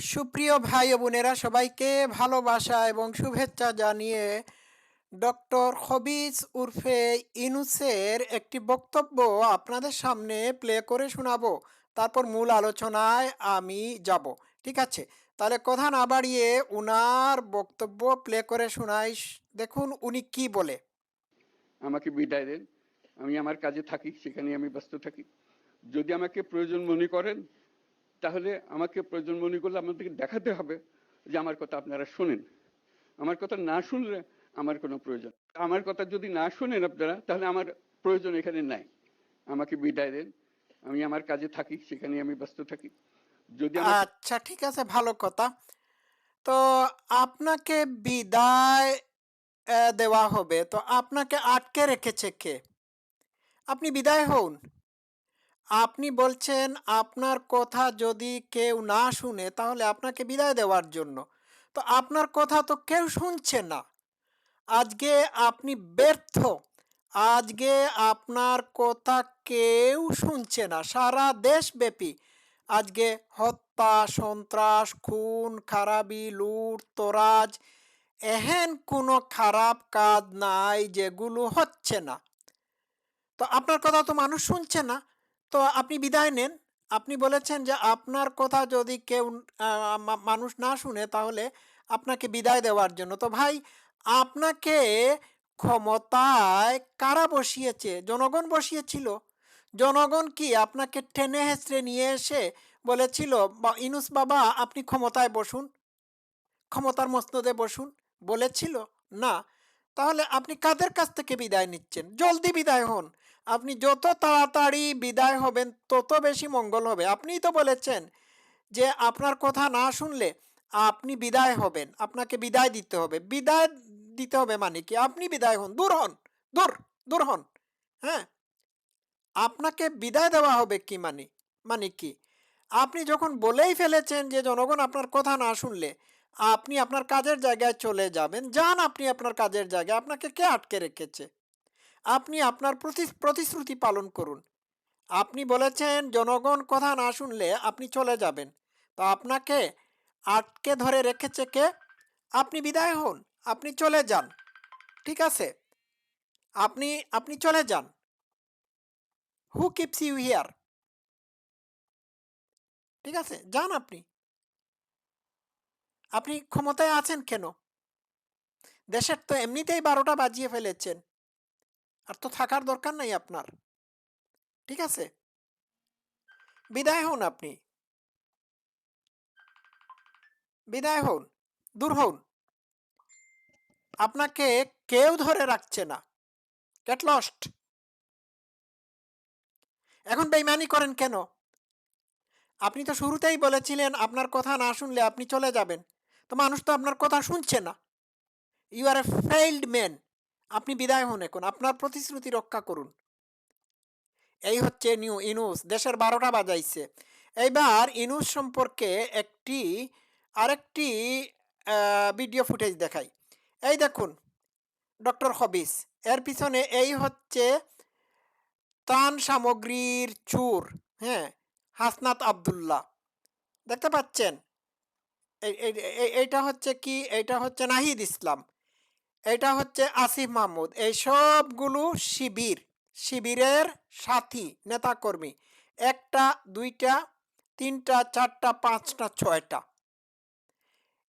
সুপ্রিয় ভাই বোনেরা, সবাইকে ভালোবাসা এবং শুভেচ্ছা জানিয়ে ডক্টর খবিজ উর্ফে ইনুসের একটি বক্তব্য আপনাদের সামনে প্লে করে শোনাবো। তারপর মূল আলোচনায় আমি যাব, ঠিক আছে? তাহলে কথা না বাড়িয়ে উনার বক্তব্য প্লে করে শোনাই। দেখুন উনি কি বলে। আমাকে বিদায় দেন। আমি আমার কাজে থাকি সেখানে আমি ব্যস্ত থাকি। যদি আমাকে প্রয়োজন মনে করেন তাহলে আমাকে প্রয়োজন মনে করলে আমাদেরকে দেখাতে হবে যে আমার কথা আপনারা শোনেন। আমার কথা না শুনলে আমার কোনো প্রয়োজন আমার কথা যদি না শোনেন আপনারা, তাহলে আমার প্রয়োজন এখানে নাই। আমাকে বিদায় দেন। আমি আমার কাজে থাকি, সেখানে আমি ব্যস্ত থাকি। যদি আচ্ছা ঠিক আছে, ভালো কথা। তো আপনাকে বিদায় দেওয়া হবে। তো আপনাকে আটকে রেখেছে কে? আপনি বিদায় হন। আপনি বলছেন, আপনার কথা যদি কেউ না শুনে, তাহলে আপনাকে বিদায় দেওয়ার জন্য। তো আপনার কথা তো কেউ শুনছে না। আজকে আপনি ব্যর্থ। আজকে আপনার কথা কেউ শুনছে না। সারা দেশব্যাপী আজকে হত্যা, সন্ত্রাস, খুন, খারাপি, লুট, তোরাজ, এহেন কোনো খারাপ কাজ নাই যেগুলো হচ্ছে না। তো আপনার কথা তো মানুষ শুনছে না। তো আপনি বিদায় নেন। আপনি বলেছেন যে আপনার কথা যদি কেউ মানুষ না শুনে তাহলে আপনাকে বিদায় দেওয়ার জন্য। তো ভাই, আপনাকে ক্ষমতায় কারা বসিয়েছে? জনগণ বসিয়েছিল। জনগণ কি আপনাকে টেনে হেঁচড়ে নিয়ে এসে বলেছিল, বা, ইনুস বাবা, আপনি ক্ষমতায় বসুন। ক্ষমতার মসনদে বসুন। বলেছিল? না। তাহলে আপনি কাদের কাছ থেকে বিদায় নিচ্ছেন? জলদি বিদায় হন। আপনি যত তাড়াতাড়ি বিদায় হবেন, তত বেশি মঙ্গল হবে। আপনিই তো বলেছেন যে আপনার কথা না শুনলে আপনি বিদায় হবেন, আপনাকে বিদায় দিতে হবে। বিদায় দিতে হবে মানে কি? আপনি বিদায় হন, দূর হন, দূর দূর হন হ্যাঁ? আপনাকে বিদায় দেওয়া হবে কি মানে? মানে কি? আপনি যখন বলেই ফেলেছেন যে, জনগণ, আপনার কথা না শুনলে আপনি আপনার কাজের জায়গায় চলে যাবেন। যান আপনি আপনার কাজের জায়গায়। আপনাকে কে আটকে রেখেছে? আপনি আপনার প্রতি, প্রতিশ্রুতি পালন করুন। আপনি বলেছেন, জনগণ কথা না শুনলে আপনি চলে যাবেন। তো আপনাকে আটকে ধরে রেখেছে কে? আপনি বিদায় হন, আপনি চলে যান। ঠিক আছে? আপনি আপনি চলে যান। হু কিপস ইউ হিয়ার ঠিক আছে? যান আপনি। আপনি ক্ষমতায় আছেন কেন? দেশের তো এমনিতেই বারোটা বাজিয়ে ফেলেছেন। আর তো থাকার দরকার নাই আপনার। ঠিক আছে? বিদায় হন আপনি। বিদায় হন, দূর হন। আপনাকে কেউ ধরে রাখছে না। গেট লস্ট এখন বেইমানি করেন কেন? আপনি তো শুরুতেই বলেছিলেন আপনার কথা না শুনলে আপনি চলে যাবেন। তো মানুষ তো আপনার কথা শুনছে না। You are a failed man আপনি বিদায় হন এখন। আপনার প্রতিশ্রুতি রক্ষা করুন। এই হচ্ছে নিউ, ইনুস। দেশের বারোটা বাজাইছে। এইবার ইনুস সম্পর্কে একটি, আরেকটি ভিডিও ফুটেজ দেখাই। এই দেখুন, ডক্টর হবিস এর পিছনে এই হচ্ছে ত্রাণ সামগ্রীর চুর হ্যাঁ হাসনাত আবদুল্লাহ। দেখতে পাচ্ছেন? এই- এই- এই- এইটা হচ্ছে কি? এইটা হচ্ছে নাহিদ ইসলাম। এটা হচ্ছে আসিফ মাহমুদ। এই সবগুলো শিবির, শিবিরের সাথী, নেতাকর্মী। একটা, দুইটা, তিনটা, চারটা, পাঁচটা, ছয়টা।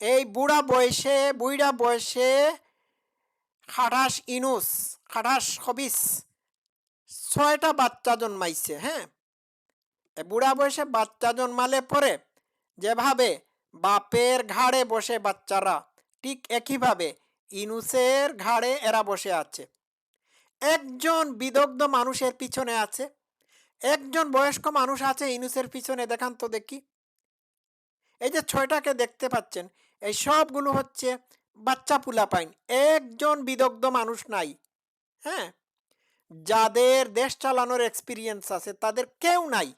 এই বুড়া বয়সে বুড়া বয়সে খাটাস ইনুস, খাটাস হবিস, ছয়টা বাচ্চা জন্মাইছে হ্যাঁ? বুড়া বয়সে বাচ্চা জন্মালে পরে যেভাবে বাপের ঘাড়ে বসে বাচ্চারা, ঠিক একইভাবে ইনুসের ঘাড়ে এরা বসে আছে। একজন বিদগ্ধ মানুষের পিছনে আছে। একজন বয়স্ক মানুষ আছে ইনুসের পিছনে, দেখান তো দেখি। এই যে ছয়টাকে দেখতে পাচ্ছেন, এই সবগুলো হচ্ছে বাচ্চা পুলা পাইন একজন বিদগ্ধ মানুষ নাই হ্যাঁ? যাদের দেশ চালানোর এক্সপিরিয়েন্স আছে, তাদের কেউ নাই।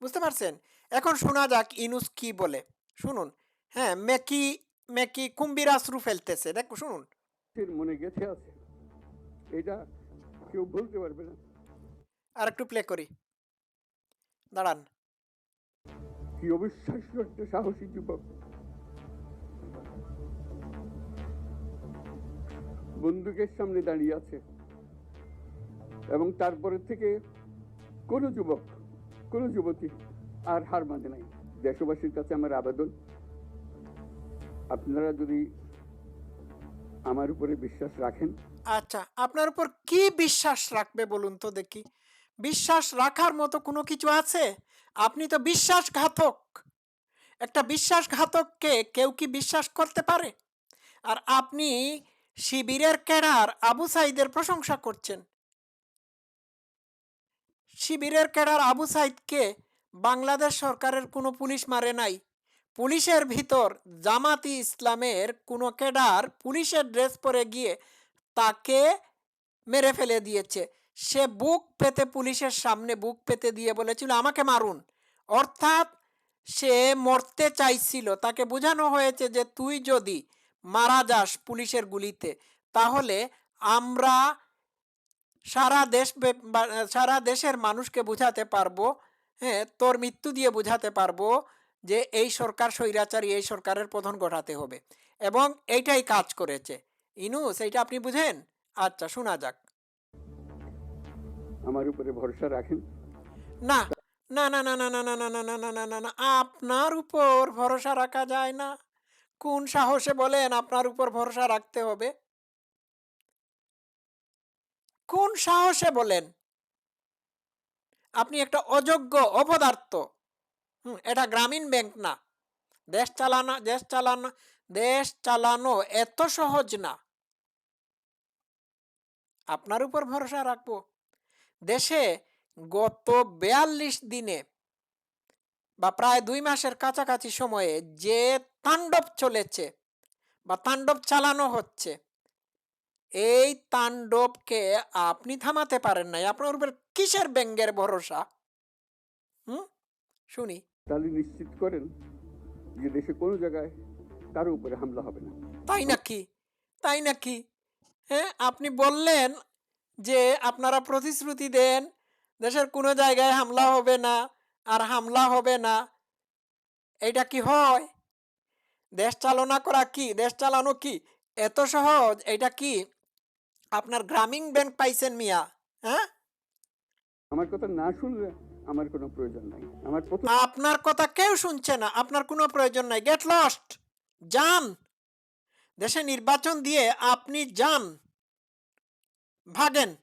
বুঝতে পারছেন? এখন শোনা যাক ইনুস কি বলে। শুনুন হ্যাঁ মেকি মেকি কুম্বির আশ্রু ফেলতেছে? দেখো শুনুন। মনে গেছে আছে। এটা কেউ বলতে পারবে না। আর একটু প্লে করি। দাঁড়ান। কি অবিশ্বাস্য একটা সাহসী যুবক। বন্দুকের সামনে দাঁড়িয়ে আছে। এবং তারপরে থেকে কোনো যুবক কোনো যুবতী আর হার মানে নাই। দেশবাসীর কাছে আমার আবেদন। আপনারা যদি আমার উপরে বিশ্বাস রাখেন। আচ্ছা আপনার উপর কি বিশ্বাস রাখবে বলুন তো দেখি। বিশ্বাস রাখার মতো কোনো কিছু আছে? আপনি তো বিশ্বাসঘাতক। একটা বিশ্বাসঘাতককে কেউ কি বিশ্বাস করতে পারে? আর আপনি শিবিরের ক্যাডার আবু সাইদের প্রশংসা করছেন। শিবিরের ক্যাডার আবু সাইদকে বাংলাদেশ সরকারের কোনো পুলিশ মারে নাই। পুলিশের ভিতর জামাতি ইসলামের কোনো ক্যাডার পুলিশের ড্রেস পরে গিয়ে তাকে মেরে ফেলে দিয়েছে। সে বুক পেতে পুলিশের সামনে বুক পেতে দিয়ে বলেছিল, আমাকে মারুন। অর্থাৎ সে মরতে চাইছিল। তাকে বোঝানো হয়েছে যে, তুই যদি মারা যাস পুলিশের গুলিতে, তাহলে আমরা সারা দেশ সারা দেশের মানুষকে বোঝাতে পারব হ্যাঁ তোর মৃত্যু দিয়ে বোঝাতে পারব যে এই সরকার স্বৈরাচারী এই সরকারের পতন ঘটাতে হবে এবং এইটাই কাজ করেছে ইনু এইটা আপনি বুঝেন আচ্ছা শোনা যাক আমার উপরে ভরসা রাখেন না না না না না না না না না না না না না না আপনার উপর ভরসা রাখা যায় না কোন সাহসে বলেন আপনার উপর ভরসা রাখতে হবে কোন সাহসে বলেন আপনি একটা অযোগ্য অপদার্থ হুম, এটা গ্রামীণ ব্যাংক না। দেশ চালানো দেশ চালানো দেশ চালানো এত সহজ না। আপনার উপর ভরসা রাখব। দেশে গত বেয়াল্লিশ দিনে বা প্রায় দুই মাসের কাছাকাছি সময়ে যে তাণ্ডব চলেছে বা তাণ্ডব চালানো হচ্ছে, এই তাণ্ডবকে আপনি থামাতে পারেন নাই। আপনার উপর কিসের ব্যঙ্গের ভরসা? হুম, শুনি। তাহলে নিশ্চিত করেন যে দেশে কোনো জায়গায় কারও উপরে হামলা হবে না। তাই নাকি? তাই নাকি? হ্যাঁ আপনি বললেন যে আপনারা প্রতিশ্রুতি দেন দেশের কোনো জায়গায় হামলা হবে না আর হামলা হবে না। এইটা কি হয়? দেশ চালনা করা কি? দেশ চালানো কি? এত সহজ? এটা কি আপনার গ্রামীণ ব্যাংক পাইছেন মিয়া? হ্যাঁ? আমার কথা না শুনলে আমার কোনো প্রয়োজন নাই। আমার আপনার কথা কেউ শুনছে না। আপনার কোনো প্রয়োজন নাই। গেট লস্ট যান! দেশে নির্বাচন দিয়ে আপনি যান। ভাগেন।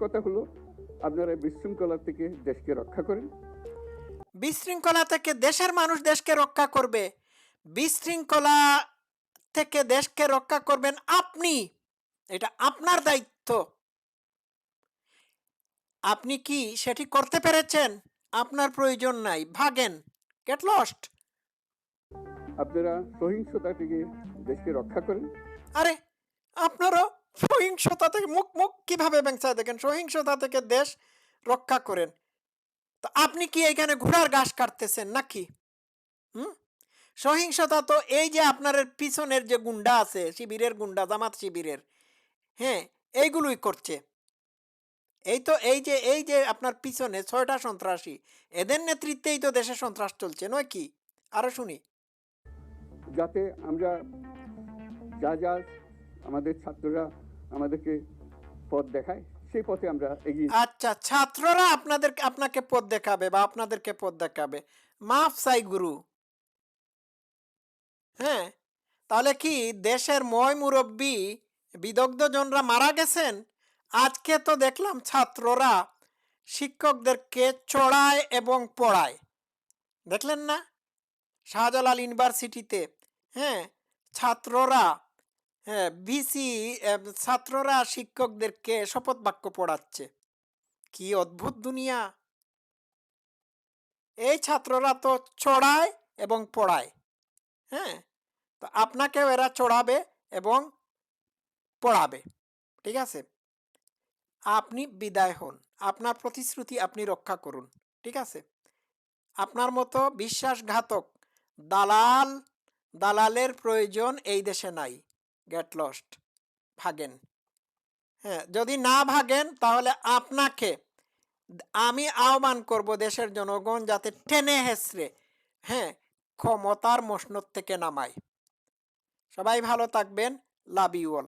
কথা হলো আপনারা বিশৃঙ্খলা থেকে দেশকে রক্ষা করেন। বিশৃঙ্খলা থেকে দেশের মানুষ দেশকে রক্ষা করবে। বিশৃঙ্খলা থেকে দেশকে রক্ষা করবেন আপনি। এটা আপনার দায়িত্ব। আপনি কি সেটি করতে পেরেছেন? আপনার প্রয়োজন নাই ভাগেন গেট লস্ট আপনারা সহিংসতা থেকে দেশকে রক্ষা করেন। আরে আপনারা সহিংসতা থেকে মুখ মুখ কীভাবে ব্যবসায় দেখেন? সহিংসতা থেকে দেশ রক্ষা করেন। তো আপনি কি এখানে ঘোড়ার ঘাস কাটতেছেন নাকি? হুম? সহিংসতা তো এই যে আপনার পিছনের যে গুন্ডা আছে শিবিরের গুন্ডা জামাত শিবিরের হ্যাঁ এইগুলোই করছে। এই তো এই যে এই যে আপনার পিছনে ছয়টা সন্ত্রাসী এদের নেতৃত্বেই তো দেশে সন্ত্রাস চলছে নয় কি? আরও শুনি। যাতে আমরা যা যা আমাদের ছাত্ররা আমাদেরকে পথ দেখায় সেই পথে আমরা এগিয়ে আচ্ছা ছাত্ররা আপনাদের আপনাকে পথ দেখাবে বা আপনাদেরকে পথ দেখাবে। মাফ সাই গুরু। হ্যাঁ তাহলে কি দেশের ময় মুরব্বী বিদগ্ধজনরা মারা গেছেন? আজকে তো দেখলাম ছাত্ররা শিক্ষকদেরকে চড়ায় এবং পড়ায়। দেখলেন না? শাহজালাল ইউনিভার্সিটিতে হ্যাঁ ছাত্ররা হ্যাঁ ভিসি ছাত্ররা শিক্ষকদেরকে শপথ বাক্য পড়াচ্ছে। কি অদ্ভুত দুনিয়া! এই ছাত্ররা তো চড়ায় এবং পড়ায় হ্যাঁ তো আপনাকেও এরা চড়াবে এবং পড়াবে, ঠিক আছে? আপনি বিদায় হন। আপনার প্রতিশ্রুতি আপনি রক্ষা করুন। ঠিক আছে? আপনার মতো বিশ্বাসঘাতক দালাল, দালালের প্রয়োজন এই দেশে নাই। গেট লস্ট ভাগেন। হ্যাঁ যদি না ভাগেন তাহলে আপনাকে আমি আহ্বান করব দেশের জনগণ যাতে টেনে হেসড়ে হ্যাঁ ক্ষমতার মসনদ থেকে নামায়। সবাই ভালো থাকবেন। Love you all